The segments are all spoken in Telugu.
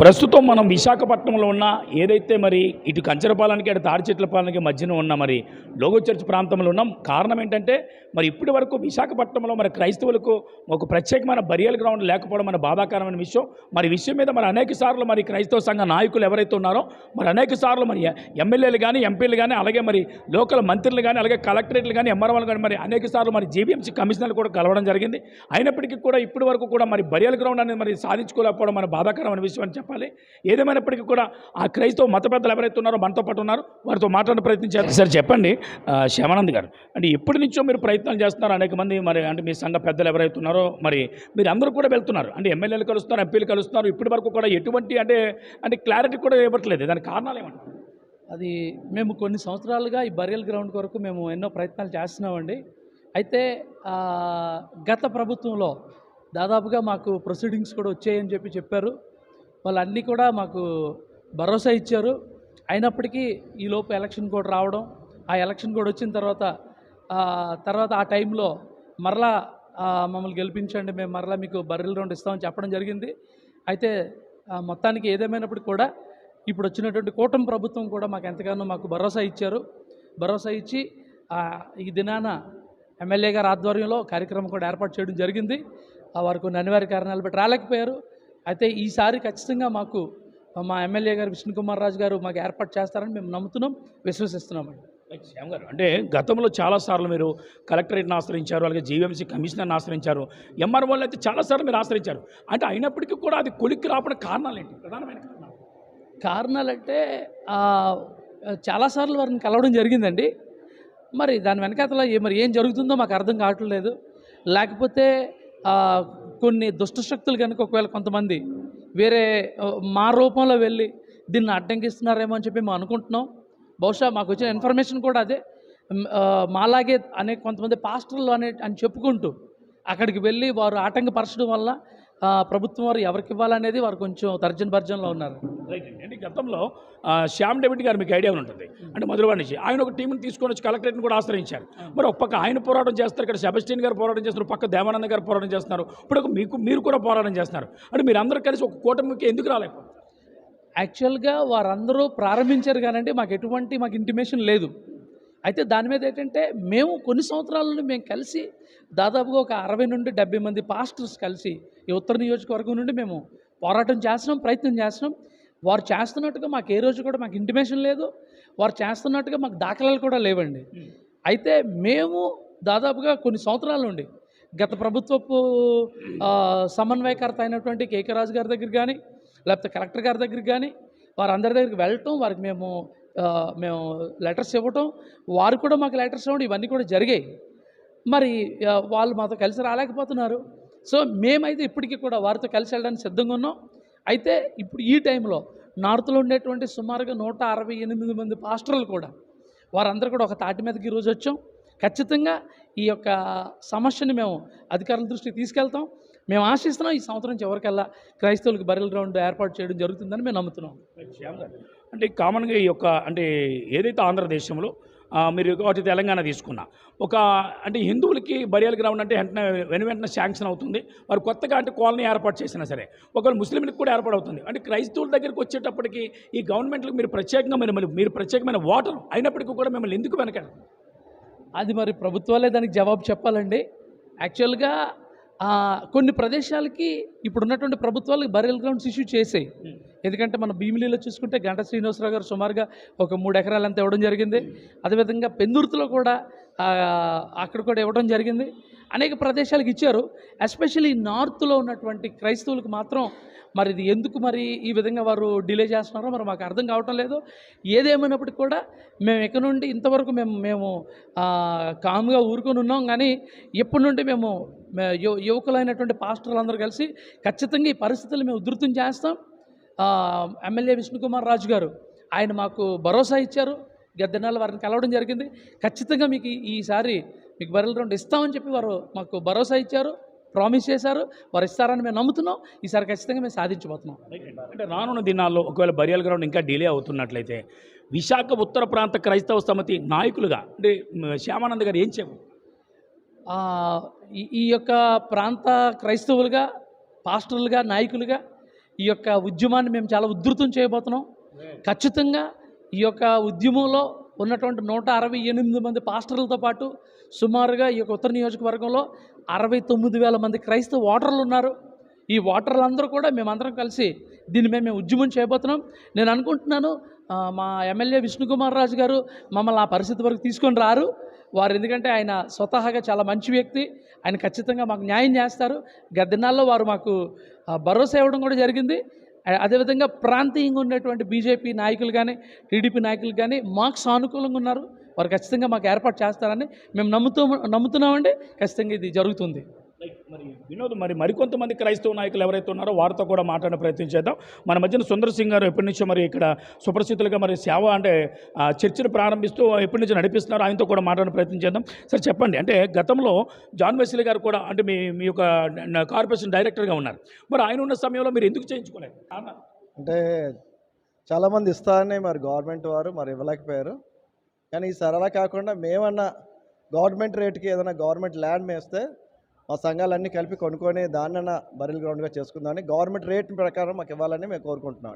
ప్రస్తుతం మనం విశాఖపట్నంలో ఉన్న ఏదైతే మరి ఇటు కంచరపాలెనికి అటు తాడి చెట్ల పాలనకి మధ్యన ఉన్న మరి లోగో చర్చ్ ప్రాంతంలో ఉన్నాం. కారణం ఏంటంటే మరి ఇప్పటి వరకు విశాఖపట్నంలో మరి క్రైస్తవులకు ఒక ప్రత్యేకమైన బరియల్ గ్రౌండ్ లేకపోవడం మన బాధాకరమైన విషయం. మరి విషయం మీద మరి అనేక సార్లు మరి క్రైస్తవ సంఘ నాయకులు ఎవరైతే ఉన్నారో మరి అనేక సార్లు మరి ఎమ్మెల్యేలు కానీ ఎంపీలు కానీ అలాగే మరి లోకల్ మంత్రులు కానీ అలాగే కలెక్టరేట్లు కానీ ఎంఆర్ఓలు కానీ మరి అనేక సార్లు మరి జీవీఎంసీ కమిషనర్లు కూడా కలవడం జరిగింది. అయినప్పటికీ కూడా ఇప్పటి వరకు కూడా మరి బరియల్ గ్రౌండ్ అనేది మరి సాధించుకోలేకపోవడం మన బాధాకరమైన విషయం అని చెప్పాలి. ఏదేమైనప్పటికీ కూడా ఆ క్రైస్తవ మత పెద్దలు ఎవరైతే ఉన్నారో మనతో పాటు ఉన్నారు వారితో మాట్లాడే ప్రయత్నం చేస్తారు సార్ చెప్పండి. ఆ, శ్యామానంద్ గారు అంటే ఎప్పటి నుంచో మీరు ప్రయత్నాలు చేస్తున్నారు? అనేక మంది మరి అంటే మీ సంఘ పెద్దలు ఎవరైతే ఉన్నారో మరి మీరు అందరూ కూడా వెళ్తున్నారు. అంటే ఎమ్మెల్యేలు కలుస్తున్నారు ఎంపీలు కలుస్తున్నారు. ఇప్పటి వరకు కూడా ఎటువంటి అంటే అంటే క్లారిటీ కూడా ఇవ్వట్లేదు. దానికి కారణాలు ఏమంటారు? అది మేము కొన్ని సంవత్సరాలుగా ఈ బరియల్ గ్రౌండ్ కొరకు మేము ఎన్నో ప్రయత్నాలు చేస్తున్నామండి. అయితే గత ప్రభుత్వంలో దాదాపుగా మాకు ప్రొసీడింగ్స్ కూడా వచ్చాయని చెప్పి చెప్పారు. వాళ్ళు అన్నీ కూడా మాకు భరోసా ఇచ్చారు. అయినప్పటికీ ఈ లోపు ఎలక్షన్ కూడా రావడం ఆ ఎలక్షన్ కూడా వచ్చిన తర్వాత తర్వాత ఆ టైంలో మరలా మమ్మల్ని గెలిపించండి మేము మరలా మీకు బర్రెల రౌండ్ ఇస్తామని చెప్పడం జరిగింది. అయితే మొత్తానికి ఏదేమైనప్పటికీ కూడా ఇప్పుడు వచ్చినటువంటి కూటమి ప్రభుత్వం కూడా మాకు ఎంతగానో మాకు భరోసా ఇచ్చారు. భరోసా ఇచ్చి ఈ దినాన ఎమ్మెల్యే గారి ఆధ్వర్యంలో కార్యక్రమం కూడా ఏర్పాటు చేయడం జరిగింది. ఆ, వారు కొన్ని అనివార్య కారణాలు బట్టి రాలేకపోయారు. అయితే ఈసారి ఖచ్చితంగా మాకు మా ఎమ్మెల్యే గారు విష్ణుకుమార్ రాజు గారు మాకు ఏర్పాటు చేస్తారని మేము నమ్ముతున్నాం విశ్వసిస్తున్నామండి. శ్యామ్ గారు అంటే గతంలో చాలాసార్లు మీరు కలెక్టరేట్ని ఆశ్రయించారు అలాగే జీవీఎంసీ కమిషనర్ని ఆశ్రయించారు ఎంఆర్ఓలు అయితే చాలాసార్లు మీరు ఆశ్రయించారు. అంటే అయినప్పటికీ కూడా అది కొలిక్కి రావడానికి కారణాలు ఏంటి? ప్రధానమైన కారణాలు. కారణాలంటే చాలాసార్లు వారిని కలవడం జరిగిందండి. మరి దాని వెనకాతల మరి ఏం జరుగుతుందో మాకు అర్థం కావట్లేదు. లేకపోతే కొన్ని దుష్టశక్తులు కనుక ఒకవేళ కొంతమంది వేరే మా రూపంలో వెళ్ళి దీన్ని అడ్డంకిస్తున్నారేమో అని చెప్పి మేము అనుకుంటున్నాం. బహుశా మాకు వచ్చిన ఇన్ఫర్మేషన్ కూడా అదే. మాలాగే అనే కొంతమంది పాస్టర్లు అనే అని చెప్పుకుంటూ అక్కడికి వెళ్ళి వారు ఆటంకపరచడం వల్ల ప్రభుత్వం వారు ఎవరికి ఇవ్వాలనేది వారు కొంచెం తర్జన భర్జనలో ఉన్నారు. రైట్ అండి. గతంలో శ్యామ్ డెవిడ్ గారు మీకు ఐడియా ఉంటుంది అంటే మధురవాడ నుంచి ఆయన ఒక టీంని తీసుకొని వచ్చి కలెక్టరేట్ని కూడా ఆశ్రయించారు. మరి ఒక పక్క ఆయన పోరాటం చేస్తారు. ఇక్కడ సెబస్టిన్ గారు పోరాటం చేస్తున్నారు. పక్క దేవానంద గారు పోరాటం చేస్తున్నారు. ఇప్పుడు ఒక మీకు మీరు కూడా పోరాటం చేస్తున్నారు. అంటే మీరు అందరూ కలిసి ఒక కూటమికి ఎందుకు రాలేకపోతారు యాక్చువల్గా వారందరూ ప్రారంభించారు కానండి మాకు ఎటువంటి మాకు ఇంటిమేషన్ లేదు. అయితే దాని మీద ఏంటంటే మేము కొన్ని సంవత్సరాల నుండి మేము కలిసి దాదాపుగా ఒక అరవై నుండి డెబ్బై మంది పాస్టర్స్ కలిసి ఈ ఉత్తర నియోజకవర్గం నుండి మేము పోరాటం చేస్తున్నాం ప్రయత్నం చేస్తున్నాం. వారు చేస్తున్నట్టుగా మాకు ఏ రోజు కూడా మాకు ఇంటిమేషన్ లేదు. వారు చేస్తున్నట్టుగా మాకు దాఖలాలు కూడా లేవండి. అయితే మేము దాదాపుగా కొన్ని సంవత్సరాల నుండి గత ప్రభుత్వపు సమన్వయకర్త అయినటువంటి కేకే రాజు గారి దగ్గర కానీ లేకపోతే కలెక్టర్ గారి దగ్గరికి కానీ వారందరి దగ్గరికి వెళ్ళటం వారికి మేము మేము లెటర్స్ ఇవ్వటం వారు కూడా మాకు లెటర్స్ ఇవ్వడం ఇవన్నీ కూడా జరిగాయి. మరి వాళ్ళు మాతో కలిసి రాలేకపోతున్నారు. సో మేమైతే ఇప్పటికీ కూడా వారితో కలిసి వెళ్ళడానికి సిద్ధంగా ఉన్నాం. అయితే ఇప్పుడు ఈ టైంలో నార్త్లో ఉండేటువంటి సుమారుగా నూట అరవై ఎనిమిది మంది పాస్టర్లు కూడా వారందరూ కూడా ఒక తాటి మీదకి ఈరోజు వచ్చాం. ఖచ్చితంగా ఈ యొక్క సమస్యని మేము అధికారుల దృష్టికి తీసుకెళ్తాం. మేము ఆశిస్తున్నాం ఈ సంవత్సరం చివరికల్లా క్రైస్తవులకు బరిల్ గ్రౌండ్ ఏర్పాటు చేయడం జరుగుతుందని మేము నమ్ముతున్నాం. అంటే కామన్గా ఈ యొక్క అంటే ఏదైతే ఆంధ్రదేశంలో మీరు ఒకటి తెలంగాణ తీసుకున్నా. ఒక అంటే హిందువులకి బరియల్ గ్రౌండ్ అంటే వెంటనే వెను వెంటనే శాంక్షన్ అవుతుంది. వారు కొత్తగా అంటే కాలనీ ఏర్పాటు చేసినా సరే ఒకవేళ ముస్లింలకు కూడా ఏర్పాటు అవుతుంది. అంటే క్రైస్తవుల దగ్గరికి వచ్చేటప్పటికి ఈ గవర్నమెంట్లకు మీరు ప్రత్యేకంగా మీరు మీరు ప్రత్యేకమైన వాటర్ అయినప్పటికీ కూడా మిమ్మల్ని ఎందుకు వెనకాడు అది మరి ప్రభుత్వాలే దానికి జవాబు చెప్పాలండి. యాక్చువల్గా కొన్ని ప్రదేశాలకి ఇప్పుడు ఉన్నటువంటి ప్రభుత్వాలకు బరియల్ గ్రౌండ్స్ ఇష్యూ చేసాయి. ఎందుకంటే మన భీమిలీలో చూసుకుంటే గంట శ్రీనివాసరావు గారు సుమారుగా ఒక మూడు ఎకరాలు అంతా ఇవ్వడం జరిగింది. అదేవిధంగా పెందుర్తిలో కూడా అక్కడ కూడా ఇవ్వడం జరిగింది. అనేక ప్రదేశాలకు ఇచ్చారు. ఎస్పెషల్లీ నార్త్లో ఉన్నటువంటి క్రైస్తవులకు మాత్రం మరి ఇది ఎందుకు మరి ఈ విధంగా వారు డిలే చేస్తున్నారో మరి మాకు అర్థం కావటం లేదు. ఏదేమైనప్పటికీ కూడా మేము ఇక్కడ నుండి ఇంతవరకు మేము మేము కామ్గా ఊరుకొని ఉన్నాం. కానీ ఎప్పటి నుండి మేము యువకులైనటువంటి పాస్టర్లందరూ కలిసి ఖచ్చితంగా ఈ పరిస్థితులు మేము ఉధృతం చేస్తాం. ఎమ్మెల్యే విష్ణుకుమార్ రాజు గారు ఆయన మాకు భరోసా ఇచ్చారు. గద్దెనాలు వారిని కలవడం జరిగింది. ఖచ్చితంగా మీకు ఈసారి మీకు బర్రెల రౌండ్ ఇస్తామని చెప్పి వారు మాకు భరోసా ఇచ్చారు ప్రామిస్ చేశారు. వారు ఇస్తారని మేము నమ్ముతున్నాం. ఈసారి ఖచ్చితంగా మేము సాధించబోతున్నాం. అంటే రానున్న దినాల్లో ఒకవేళ బరియల్ గ్రౌండ్ ఇంకా డిలే అవుతున్నట్లయితే విశాఖ ఉత్తర ప్రాంత క్రైస్తవ సమితి నాయకులుగా అంటే శ్యామానంద్ గారు ఏం చెప్పు ఈ యొక్క ప్రాంత క్రైస్తవులుగా పాస్టర్లుగా నాయకులుగా ఈ యొక్క ఉద్యమాన్ని మేము చాలా ఉధృతం చేయబోతున్నాం. ఖచ్చితంగా ఈ యొక్క ఉద్యమంలో ఉన్నటువంటి నూట అరవై ఎనిమిది మంది పాస్టర్లతో పాటు సుమారుగా ఈ యొక్క ఉత్తర నియోజకవర్గంలో అరవై తొమ్మిది వేల మంది క్రైస్తవ ఓటర్లు ఉన్నారు. ఈ ఓటర్లందరూ కూడా మేమందరం కలిసి దీని మీద మేము ఉద్యమం చేయబోతున్నాం. నేను అనుకుంటున్నాను మా ఎమ్మెల్యే విష్ణుకుమార్ రాజు గారు మమ్మల్ని ఆ పరిస్థితి వరకు తీసుకొని రారు. వారు ఎందుకంటే ఆయన స్వతహాగా చాలా మంచి వ్యక్తి. ఆయన ఖచ్చితంగా మాకు న్యాయం చేస్తారు. గత దినాల్లో వారు మాకు భరోసా ఇవ్వడం కూడా జరిగింది. అదేవిధంగా ప్రాంతీయంగా ఉన్నటువంటి బీజేపీ నాయకులు కానీ టీడీపీ నాయకులు కానీ మాకు సానుకూలంగా ఉన్నారు. వారు ఖచ్చితంగా మాకు ఏర్పాటు చేస్తారని మేము నమ్ముతూ నమ్ముతున్నామండి. ఖచ్చితంగా ఇది జరుగుతుంది. లైక్ మరి వినోద్ మరి మరికొంతమంది క్రైస్తవ నాయకులు ఎవరైతే ఉన్నారో వారితో కూడా మాట్లాడే ప్రయత్నం చేద్దాం. మన మధ్యన సుందర్ సింగ్ గారు ఎప్పటి నుంచో మరి ఇక్కడ సుప్రసిద్ధులుగా మరి సేవ అంటే ఆ, ప్రారంభిస్తూ ఎప్పటి నుంచో నడిపిస్తున్నారు. ఆయనతో కూడా మాట్లాడే ప్రయత్నం చేద్దాం. సార్ చెప్పండి. అంటే గతంలో జాన్ వెస్లీ గారు కూడా అంటే మీ మీ యొక్క కార్పొరేషన్ డైరెక్టర్గా ఉన్నారు. మరి ఆయన ఉన్న సమయంలో మీరు ఎందుకు చేయించుకోలేదు? అంటే చాలామంది ఇస్తారని మరి గవర్నమెంట్ వారు మరి ఇవ్వలేకపోయారు. కానీ ఈ అలా కాకుండా మేమన్నా గవర్నమెంట్ రేట్కి ఏదైనా గవర్నమెంట్ ల్యాండ్ మేస్తే మా సంఘాలన్నీ కలిపి కొనుక్కొని దాన్నన్నా బరిల్ గ్రౌండ్గా చేసుకుందామని గవర్నమెంట్ రేట్ ప్రకారం మాకు ఇవ్వాలని మేము కోరుకుంటున్నాం.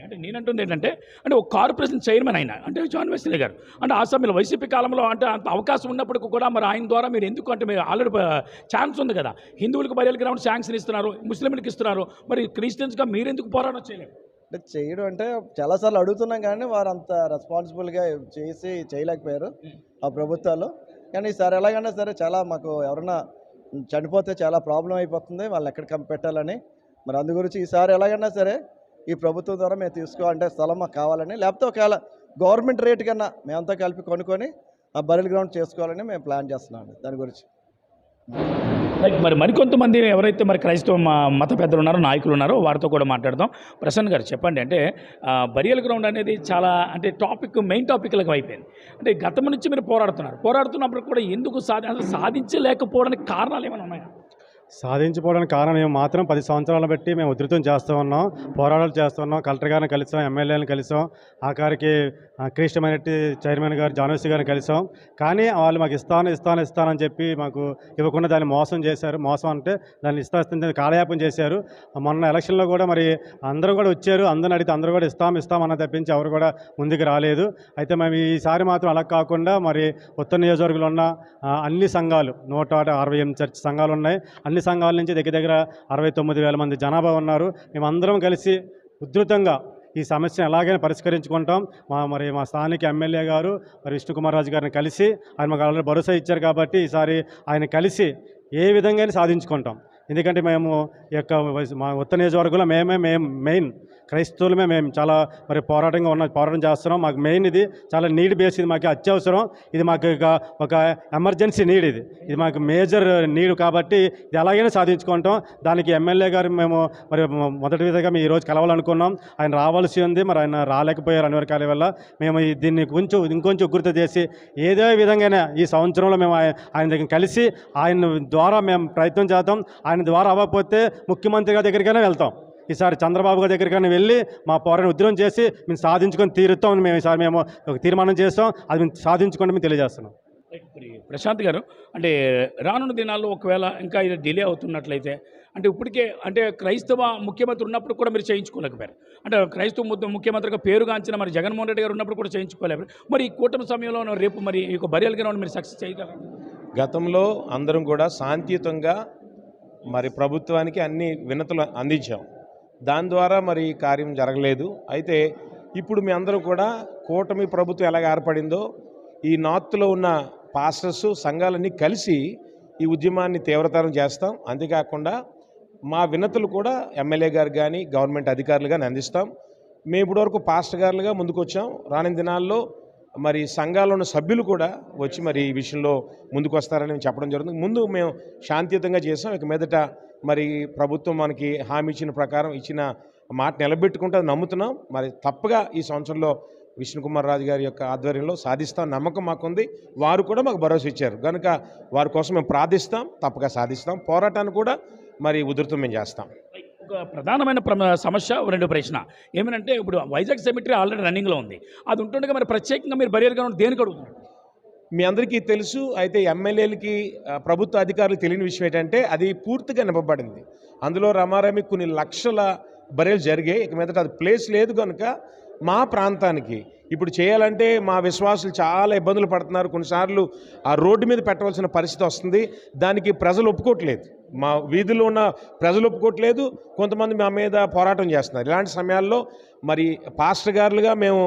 అంటే నేనంటుంది ఏంటంటే అంటే ఒక కార్పొరేషన్ చైర్మన్ అయినా అంటే జాన్ వెస్లీ గారు అంటే ఆ సమయంలో వైసీపీ కాలంలో అంటే అంత అవకాశం ఉన్నప్పటికీ కూడా మరి ఆయన ద్వారా మీరు ఎందుకు అంటే మీరు ఆల్రెడీ ఛాన్స్ ఉంది కదా. హిందువులకు బయలు గ్రౌండ్ శాంక్షన్ ఇస్తున్నారు ముస్లింలకు ఇస్తున్నారు మరి క్రిస్టియన్స్గా మీరు ఎందుకు పోరాటం చేయలేరు? అంటే చేయడం అంటే చాలాసార్లు అడుగుతున్నాం కానీ వారు అంత రెస్పాన్సిబుల్గా చేసి చేయలేకపోయారు ఆ ప్రభుత్వాలు. కానీ ఈసారి ఎలాగైనా సరే చాలా మాకు ఎవరన్నా చనిపోతే చాలా ప్రాబ్లం అయిపోతుంది వాళ్ళు ఎక్కడ పెట్టాలని మరి అందు గురించి ఈసారి ఎలాగైనా సరే ఈ ప్రభుత్వం ద్వారా మేము తీసుకోవాలంటే స్థలం మాకు కావాలని లేకపోతే ఒకవేళ గవర్నమెంట్ రేట్ కన్నా మేమంతా కలిపి కొనుక్కొని ఆ బరిల్ గ్రౌండ్ చేసుకోవాలని మేము ప్లాన్ చేస్తున్నాం దాని గురించి. మరి మరికొంతమంది ఎవరైతే మరి క్రైస్తవ మత పెద్దలు ఉన్నారో నాయకులు ఉన్నారో వారితో కూడా మాట్లాడదాం. ప్రసన్న గారు చెప్పండి అంటే బరియల్ గ్రౌండ్ అనేది చాలా అంటే టాపిక్ మెయిన్ టాపిక్లకు అయిపోయింది. అంటే గతం నుంచి మీరు పోరాడుతున్నారు. పోరాడుతున్నప్పుడు కూడా ఎందుకు సాధి అసలు సాధించలేకపోవడానికి కారణాలు ఏమైనా ఉన్నాయా? సాధించిపోవడానికి కారణం ఏం మాత్రం పది సంవత్సరాలు బట్టి మేము ఉధృతం చేస్తూ ఉన్నాం. పోరాటాలు చేస్తూ ఉన్నాం. కలెక్టర్ గారిని కలిసాం ఎమ్మెల్యేని కలిసాం. ఆఖరికి ఆ, చైర్మన్ గారు జానవసి గారిని కలిసాం. కానీ వాళ్ళు మాకు ఇస్తాను ఇస్తాను ఇస్తానని చెప్పి మాకు ఇవ్వకుండా దాన్ని మోసం చేశారు. మోసం అంటే దాన్ని ఇస్తా ఇస్తుంది కాలయాపం చేశారు. మొన్న ఎలక్షన్లో కూడా మరి అందరూ కూడా వచ్చారు. అందరిని అడిగితే అందరూ కూడా ఇస్తాం ఇస్తాం తప్పించి ఎవరు కూడా ముందుకు రాలేదు. అయితే మేము ఈసారి మాత్రం అలా కాకుండా మరి ఉత్తర నియోజకవర్గంలో ఉన్న అన్ని సంఘాలు నూట అరవై ఎనిమిది చర్చ్ సంఘాలు ఉన్నాయి. అన్ని సంఘాల నుంచి దగ్గర దగ్గర అరవై తొమ్మిది వేల మంది జనాభా ఉన్నారు. మేమందరం కలిసి ఉధృతంగా ఈ సమస్యను ఎలాగైనా పరిష్కరించుకుంటాం. మా మరి మా స్థానిక ఎమ్మెల్యే గారు మరి విష్ణుకుమార్ రాజు గారిని కలిసి ఆయన మాకు ఆల్రెడీ భరోసా ఇచ్చారు కాబట్టి ఈసారి ఆయన కలిసి ఏ విధంగా సాధించుకుంటాం. ఎందుకంటే మేము యొక్క వైస్- మా ఉత్తర నియోజకవర్గంలో మేమే మేము మెయిన్ క్రైస్తవులమే మేము చాలా మరి పోరాటంగా ఉన్న పోరాటం చేస్తున్నాం. మాకు మెయిన్ ఇది చాలా నీడ్ బేస్ ఇది మాకు అత్యవసరం. ఇది మాకు ఒక ఎమర్జెన్సీ నీడ్ ఇది. ఇది మాకు మేజర్ నీడ్ కాబట్టి ఇది ఎలాగైనా సాధించుకుంటాం. దానికి ఎమ్మెల్యే గారు మేము మరి మొదటి విధంగా మేము ఈరోజు కలవాలనుకున్నాం. ఆయన రావాల్సి ఉంది. మరి ఆయన రాలేకపోయారు అనివర్కాల వల్ల. మేము దీన్ని కొంచెం ఇంకొంచెం ఉగ్రత చేసి ఏదో విధంగానే ఈ సంవత్సరంలో మేము ఆయ- ఆయన దగ్గర కలిసి ఆయన ద్వారా మేము ప్రయత్నం చేద్దాం. ఆయన ద్వారా అవ్వకపోతే ముఖ్యమంత్రి గారి దగ్గరికైనా వెళ్తాం. ఈసారి చంద్రబాబు గారి దగ్గరికైనా వెళ్ళి మా పోరాన్ని ఉద్యమం చేసి మేము సాధించుకొని తీరుతాం అని మేము ఈసారి మేము ఒక తీర్మానం చేస్తాం. అది మేము సాధించుకొని మేము తెలియజేస్తున్నాం. ప్రశాంత్ గారు అంటే రానున్న దినాల్లో ఒకవేళ ఇంకా ఇది డిలే అవుతున్నట్లయితే అంటే ఇప్పటికే అంటే క్రైస్తవ ముఖ్యమంత్రి ఉన్నప్పుడు కూడా మీరు చేయించుకోలేకపోయారు. అంటే క్రైస్తవ ముద్ద- ముఖ్యమంత్రిగా పేరుగాంచిన మరి జగన్మోహన్ రెడ్డి గారు ఉన్నప్పుడు కూడా చేయించుకోలేకపోయారు. మరి ఈ కూటమి సమయంలో రేపు మరి ఈ యొక్క బరియల్ గ్రౌండ్ మీరు సక్సెస్ చేయగలరు? గతంలో అందరం కూడా శాంతియుతంగా మరి ప్రభుత్వానికి అన్ని వినతులు అందించాం. దాని ద్వారా మరి కార్యం జరగలేదు. అయితే ఇప్పుడు మీ అందరూ కూడా కూటమి ప్రభుత్వం ఎలాగ ఏర్పడిందో ఈ నార్త్లో ఉన్న పాస్టర్స్ సంఘాలన్నీ కలిసి ఈ ఉద్యమాన్ని తీవ్రతరం చేస్తాం. అంతేకాకుండా మా వినతులు కూడా ఎమ్మెల్యే గారు కానీ గవర్నమెంట్ అధికారులు కానీ అందిస్తాం. మేము ఇప్పటివరకు పాస్టర్ గారులుగా ముందుకొచ్చాం. రాని దినాల్లో మరి సంఘాలను సభ్యులు కూడా వచ్చి మరి ఈ విషయంలో ముందుకు వస్తారని చెప్పడం జరుగుతుంది. ముందు మేము శాంతియుతంగా చేసాం ఇక మీదట మరి ప్రభుత్వం మనకి హామీ ఇచ్చిన ప్రకారం ఇచ్చిన మాట నిలబెట్టుకుంటే నమ్ముతున్నాం. మరి తప్పగా ఈ సంవత్సరంలో విష్ణుకుమార్ రాజు గారి యొక్క ఆధ్వర్యంలో సాధిస్తాం నమ్మకం మాకుంది. వారు కూడా మాకు భరోసా ఇచ్చారు. కనుక వారి కోసం మేము ప్రార్థిస్తాం. తప్పగా సాధిస్తాం. పోరాటాన్ని కూడా మరి ఉధృతం మేము చేస్తాం. ప్రధానమైన ప్ర- సమస్య రెండు ప్రశ్న. ఏమనంటే ఇప్పుడు వైజాగ్ సెమిటరీ ఆల్రెడీ రన్నింగ్లో ఉంది. అది ఉంటుండగా మరి ప్రత్యేకంగా మీరు బరియర్గా గ్రౌండ్ దేనికి అడుగుతున్నారు? మీ అందరికీ తెలుసు అయితే ఎమ్మెల్యేలకి ప్రభుత్వ అధికారులు తెలియని విషయం ఏంటంటే అది పూర్తిగా నింపబడింది. అందులో రమారమి కొన్ని లక్షల బరేలు జరిగాయి. ఇక మీదట అది ప్లేస్ లేదు కనుక మా ప్రాంతానికి. ఇప్పుడు చేయాలంటే మా విశ్వాసులు చాలా ఇబ్బందులు పడుతున్నారు. కొన్నిసార్లు ఆ రోడ్డు మీద పెట్టవలసిన పరిస్థితి వస్తుంది. దానికి ప్రజలు ఒప్పుకోవట్లేదు. మా వీధిలో ఉన్న ప్రజలు ఒప్పుకోవట్లేదు. కొంతమంది మా మీద పోరాటం చేస్తున్నారు. ఇలాంటి సమయాల్లో మరి పాస్టర్ గారులుగా మేము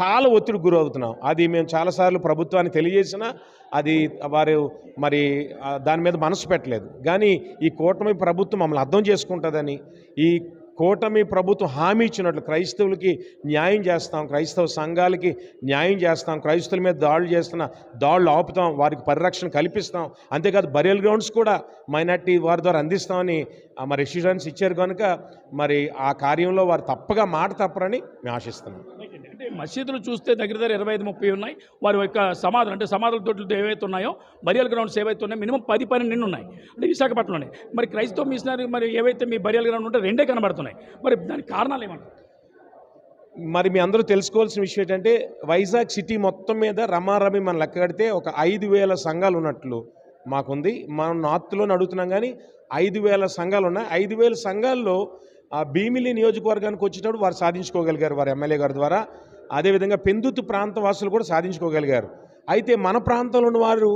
చాలా ఒత్తిడికి గురవుతున్నాం. అది మేము చాలాసార్లు ప్రభుత్వానికి తెలియజేసినా అది వారు మరి దాని మీద మనసు పెట్టలేదు. కానీ ఈ కూటమి ప్రభుత్వం మమ్మల్ని అర్థం చేసుకుంటుందని ఈ కూటమి ప్రభుత్వం హామీ ఇచ్చినట్లు క్రైస్తవులకి న్యాయం చేస్తాం క్రైస్తవ సంఘాలకి న్యాయం చేస్తాం క్రైస్తవుల మీద దాడులు చేస్తున్న దాడులు ఆపుతాం వారికి పరిరక్షణ కల్పిస్తాం. అంతేకాదు బరియల్ గ్రౌండ్స్ కూడా మైనార్టీ వారి ద్వారా అందిస్తామని మరి ఎష్యూరెన్స్ ఇచ్చారు కనుక మరి ఆ కార్యంలో వారు తప్పగా మాట తప్పరని మేము ఆశిస్తున్నాం. అంటే మసీదులు చూస్తే దగ్గర దగ్గర ఇరవై ఐదు ముప్పై ఉన్నాయి. వారి యొక్క సమాధులు అంటే సమాధుల తోటలు ఏవైతే ఉన్నాయో బరియల్ గ్రౌండ్స్ ఏవైతే ఉన్నాయో మినిమం పది పన్నెండు ఉన్నాయి. అంటే విశాఖపట్నంలోనే. మరి క్రైస్తవ మిషనరీ మరి ఏవైతే మీ బరియల్ గ్రౌండ్ ఉంటే రెండే కనబడుతున్నాయి. మరి దానికి కారణాలు ఏమంటారు? మరి మీ అందరూ తెలుసుకోవాల్సిన విషయం ఏంటంటే వైజాగ్ సిటీ మొత్తం మీద రమారమి మనం లెక్క కడితే ఒక ఐదు వేల సంఘాలు ఉన్నట్లు మాకుంది. మనం నార్త్లో అడుగుతున్నాం కానీ ఐదు వేల సంఘాలు ఉన్నాయి ఐదు వేల సంఘాల్లో ఆ భీమిలి నియోజకవర్గానికి వచ్చేటప్పుడు వారు సాధించుకోగలిగారు వారి ఎమ్మెల్యే గారి ద్వారా. అదేవిధంగా పెందుతు ప్రాంత వాసులు కూడా సాధించుకోగలిగారు. అయితే మన ప్రాంతంలో ఉన్న వారు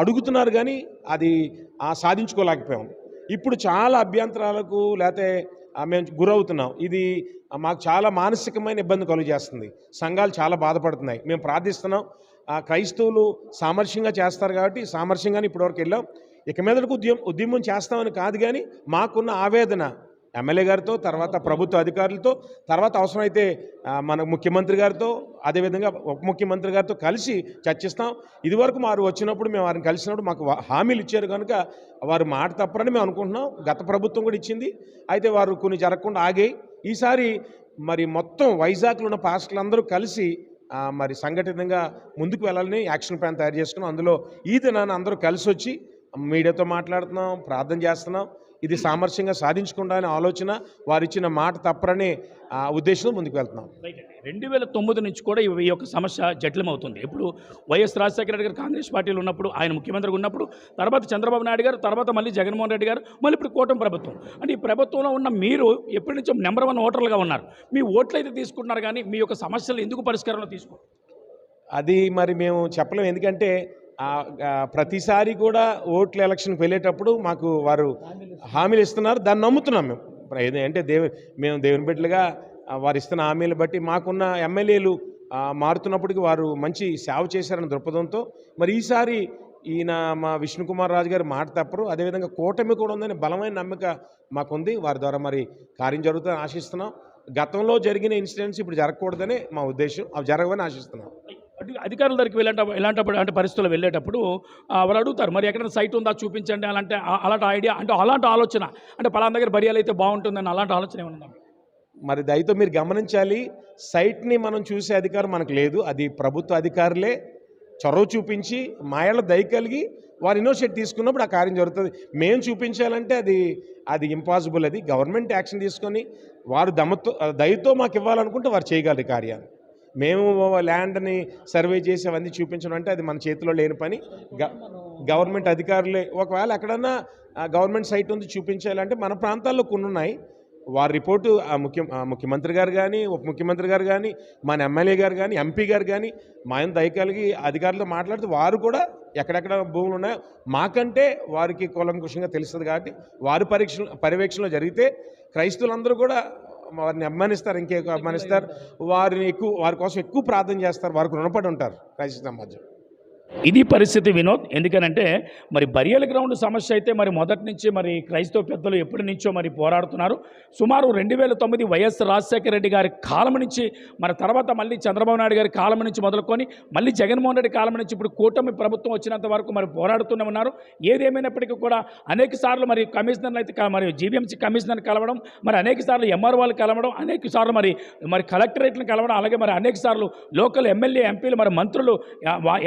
అడుగుతున్నారు కానీ అది సాధించుకోలేకపోయాం. ఇప్పుడు చాలా అభ్యంతరాలకు లేకపోతే మేము గురవుతున్నాం. ఇది మాకు చాలా మానసికమైన ఇబ్బంది కలుగజేస్తుంది. సంఘాలు చాలా బాధపడుతున్నాయి. మేము ప్రార్థిస్తున్నాం. ఆ, క్రైస్తవులు సామరస్యంగా చేస్తారు కాబట్టి సామరస్యంగానే ఇప్పటివరకు వెళ్ళాం. ఇక మీదకు ఉద్యమం ఉద్యమం చేస్తామని కాదు కానీ మాకున్న ఆవేదన ఎమ్మెల్యే గారితో తర్వాత ప్రభుత్వ అధికారులతో తర్వాత అవసరమైతే మన ముఖ్యమంత్రి గారితో అదేవిధంగా ఉప ముఖ్యమంత్రి గారితో కలిసి చర్చిస్తాం. ఇదివరకు వారు వచ్చినప్పుడు మేము వారిని కలిసినప్పుడు మాకు హామీలు ఇచ్చారు కనుక వారు మాట తప్పరని మేము అనుకుంటున్నాం. గత ప్రభుత్వం కూడా ఇచ్చింది. అయితే వారు కొన్ని జరగకుండా ఆగాయి. ఈసారి మరి మొత్తం వైజాగ్లో ఉన్న పాస్టర్లు అందరూ కలిసి మరి సంఘటితంగా ముందుకు వెళ్ళాలని యాక్షన్ ప్లాన్ తయారు చేసుకున్నాం. అందులో ఈ దినాన్ని అందరూ కలిసి వచ్చి మీడియాతో మాట్లాడుతున్నాం ప్రార్థన చేస్తున్నాం. ఇది సామరస్యంగా సాధించుకుంటానే ఆలోచన వారు ఇచ్చిన మాట తప్పరనే ఆ, ఉద్దేశంతో ముందుకు వెళ్తున్నాం. రైట్ అండి. రెండు వేల తొమ్మిది నుంచి కూడా ఈ యొక్క సమస్య జటిలమవుతుంది ఇప్పుడు వైఎస్ రాజశేఖర రెడ్డి గారు కాంగ్రెస్ పార్టీలో ఉన్నప్పుడు ఆయన ముఖ్యమంత్రిగా ఉన్నప్పుడు తర్వాత చంద్రబాబు నాయుడు గారు తర్వాత మళ్ళీ జగన్మోహన్ రెడ్డి గారు మళ్ళీ ఇప్పుడు కూటమి ప్రభుత్వం. అంటే ఈ ప్రభుత్వంలో ఉన్న మీరు ఎప్పటి నుంచో నెంబర్ వన్ ఓటర్లుగా ఉన్నారు. మీ ఓట్లు అయితే తీసుకుంటున్నారు కానీ మీ యొక్క సమస్యలు ఎందుకు పరిష్కారంలో తీసుకో అది మరి మేము చెప్పలేము ఎందుకంటే ప్రతిసారి కూడా ఓట్ల ఎలక్షన్కి వెళ్ళేటప్పుడు మాకు వారు హామీలు ఇస్తున్నారు. దాన్ని నమ్ముతున్నాం మేము. ఇప్పుడు అంటే దేవు మేము దేవుని బిడ్డలుగా వారు ఇస్తున్న హామీలు బట్టి మాకున్న ఎమ్మెల్యేలు మారుతున్నప్పటికీ వారు మంచి సేవ చేశారన్న దృక్పథంతో మరి ఈసారి ఈయన మా విష్ణుకుమార్ రాజు గారు మాట తప్పరు. అదేవిధంగా కూటమి కూడా ఉందని బలమైన నమ్మిక మాకుంది. వారి ద్వారా మరి కార్యం జరుగుతుందని ఆశిస్తున్నాం. గతంలో జరిగిన ఇన్సిడెంట్స్ ఇప్పుడు జరగకూడదని మా ఉద్దేశం. అవి జరగవని ఆశిస్తున్నాం. అధికారుల దగ్గరికి వెళ్ళేటప్పుడు ఇలాంటప్పుడు అంటే పరిస్థితుల్లో వెళ్ళేటప్పుడు వాళ్ళు అడుగుతారు మరి ఎక్కడైనా సైట్ ఉందా? చూపించండి అలాంటి అలాంటి ఐడియా అంటే అలాంటి ఆలోచన అంటే పలానా దగ్గర బరియాలు అయితే బాగుంటుందని అలాంటి ఆలోచన ఏమన్నా మరి దయతో మీరు గమనించాలి సైట్ని మనం చూసే అధికారం మనకు లేదు. అది ప్రభుత్వ అధికారులే చొరవ చూపించి మాయల దయ కలిగి వారు ఇన్నోషేట్ తీసుకున్నప్పుడు ఆ కార్యం జరుగుతుంది. మేము చూపించాలంటే అది అది ఇంపాసిబుల్ అది. గవర్నమెంట్ యాక్షన్ తీసుకొని వారు దమతో దయతో మాకు ఇవ్వాలనుకుంటే వారు చేయగలరు కార్యాన్ని. మేము ల్యాండ్ని సర్వే చేసి అవన్నీ చూపించడం అంటే అది మన చేతిలో లేని పని. గ గవర్నమెంట్ అధికారులే. ఒకవేళ ఎక్కడన్నా గవర్నమెంట్ సైట్ ఉంది చూపించాలంటే మన ప్రాంతాల్లో కొన్ని ఉన్నాయి. వారి రిపోర్టు ఆ ముఖ్య ముఖ్యమంత్రి గారు కానీ ఉప ముఖ్యమంత్రి గారు కానీ మన ఎమ్మెల్యే గారు కానీ ఎంపీ గారు కానీ మా ఆయన దయ కలిగి అధికారులతో మాట్లాడితే వారు కూడా ఎక్కడెక్కడ భూములు ఉన్నాయో మాకంటే వారికి కులంకుషంగా తెలుస్తుంది కాబట్టి వారి పరీక్ష పర్యవేక్షణలో జరిగితే క్రైస్తవులందరూ కూడా వారిని అభిమానిస్తారు ఇంకెక్కువ అభిమానిస్తారు వారిని ఎక్కువ వారి కోసం ఎక్కువ ప్రార్థన చేస్తారు వారికి రుణపడి ఉంటారు క్రైస్తవ సమాజం. ఇది పరిస్థితి వినోద్. ఎందుకనంటే మరి బరియల్ గ్రౌండ్ సమస్య అయితే మరి మొదటి నుంచి మరి క్రైస్తవ పెద్దలు ఎప్పటి నుంచో మరి పోరాడుతున్నారు. సుమారు రెండు వేల తొమ్మిది వైఎస్ రాజశేఖర రెడ్డి గారి కాలం నుంచి మరి తర్వాత మళ్ళీ చంద్రబాబు నాయుడు గారి కాలం నుంచి మొదలుకొని మళ్ళీ జగన్మోహన్ రెడ్డి కాలం నుంచి ఇప్పుడు కూటమి ప్రభుత్వం వచ్చినంత వరకు మరి పోరాడుతూనే ఉన్నారు. ఏదేమైనప్పటికీ కూడా అనేక సార్లు మరి కమిషనర్లు అయితే మరి జీవీఎంసీ కమిషనర్ కలవడం మరి అనేక సార్లు ఎంఆర్ఓలు కలవడం అనేక సార్లు మరి మరి కలెక్టరేట్లను కలవడం అలాగే మరి అనేక సార్లు లోకల్ ఎమ్మెల్యే ఎంపీలు మరి మంత్రులు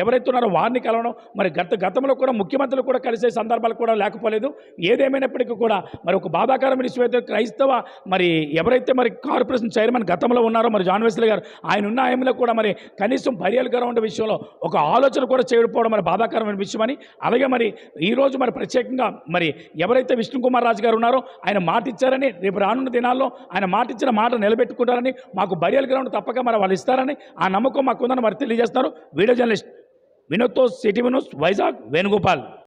ఎవరైతే ఉన్నారో వారిని కలవడం మరి గత గతంలో కూడా ముఖ్యమంత్రులు కూడా కలిసే సందర్భాలు కూడా లేకపోలేదు. ఏదేమైనప్పటికీ కూడా మరి ఒక బాధాకరమైన విషయం అయితే క్రైస్తవ మరి ఎవరైతే మరి కార్పొరేషన్ చైర్మన్ గతంలో ఉన్నారో మరి జాన్ వెస్లీ గారు ఆయన ఉన్న ఆయనలో కూడా మరి కనీసం బరియల్ గ్రౌండ్ విషయంలో ఒక ఆలోచన కూడా చేయకపోవడం మరి బాధాకరమైన విషయమని అలాగే మరి ఈరోజు మరి ప్రత్యేకంగా మరి ఎవరైతే విష్ణు కుమార్ రాజు గారు ఉన్నారో ఆయన మాట ఇచ్చారని రేపు రానున్న దినాల్లో ఆయన మాట ఇచ్చిన మాట నిలబెట్టుకుంటారని మాకు బరియల్ గ్రౌండ్ తప్పక మరి వాళ్ళు ఇస్తారని ఆ నమ్మకం మాకు ఉందని మరి తెలియజేస్తారు వీడియో జర్నలిస్ట్ వినోద్తో సిటీ వినోద్ వైజాగ్ వేణుగోపాల్.